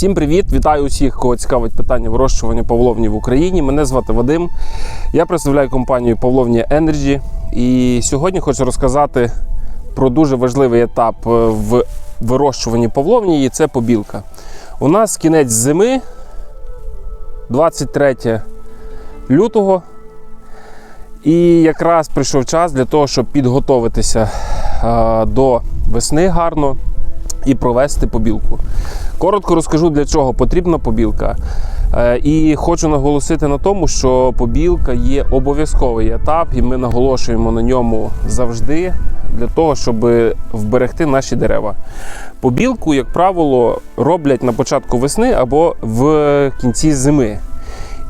Всім привіт! Вітаю усіх, кого цікавить питання вирощування павловні в Україні. Мене звати Вадим. Я представляю компанію Павловні Energy. І сьогодні хочу розказати про дуже важливий етап е, в вирощуванні павловні, і це побілка. У нас кінець зими, 23 лютого. І якраз прийшов час для того, щоб підготуватися е, до весни гарно і провести побілку. Коротко розкажу, для чого потрібна побілка. Е, І хочу наголосити на тому, що побілка є обов'язковий етап, і ми наголошуємо на ньому завжди для того, щоб вберегти наші дерева. Побілку, як правило, роблять на початку весни або в кінці зими.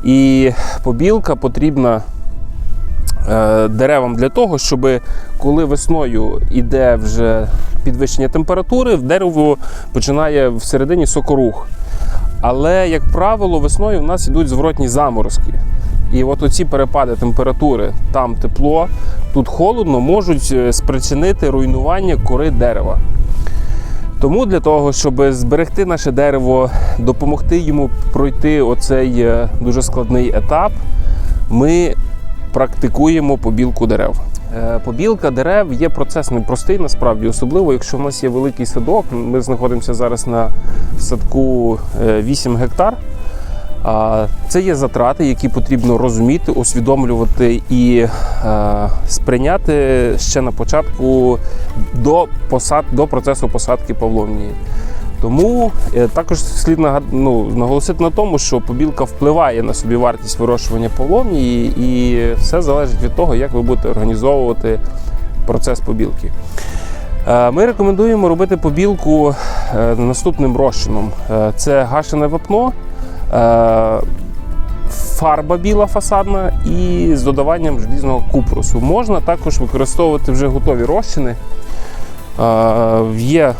І побілка потрібна деревам для того, щоб коли весною йде вже підвищення температури, в дерево починає всередині сокорух. Але, як правило, весною в нас йдуть зворотні заморозки. І от оці перепади температури, там тепло, тут холодно, можуть е, спричинити руйнування кори дерева. Тому для того, щоб зберегти наше дерево, допомогти йому пройти оцей е, дуже складний етап, ми практикуємо побілку дерев. Е, Побілка дерев є процес непростий, насправді, особливо, якщо в нас є великий садок. Ми знаходимося зараз на садку е, 8 гектар. Це є затрати, які потрібно розуміти, усвідомлювати і е, сприйняти ще на початку до посад, до процесу посадки павловнії. Тому е, також слід ну, наголосити на тому, що побілка впливає на собівартість вирощування павловнії, і все залежить від того, як ви будете організовувати процес побілки. Е, Ми рекомендуємо робити побілку е, наступним розчином: це гашене вапно, фарба біла фасадна і з додаванням желізного купрусу. Можна також використовувати вже готові розчини. Є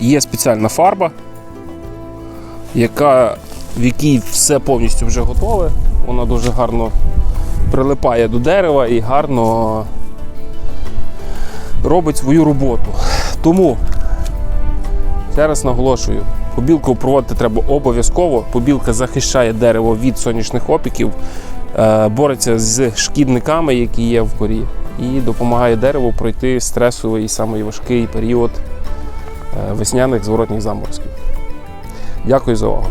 Є спеціальна фарба, яка, в якій все повністю вже готове. Вона дуже гарно прилипає до дерева і гарно робить свою роботу. Тому, ще раз наголошую, побілку проводити треба обов'язково. Побілка захищає дерево від сонячних опіків, е, бореться з шкідниками, які є в корі, і допомагає дереву пройти стресовий і самий важкий період весняних зворотніх заморозків. Дякую за увагу.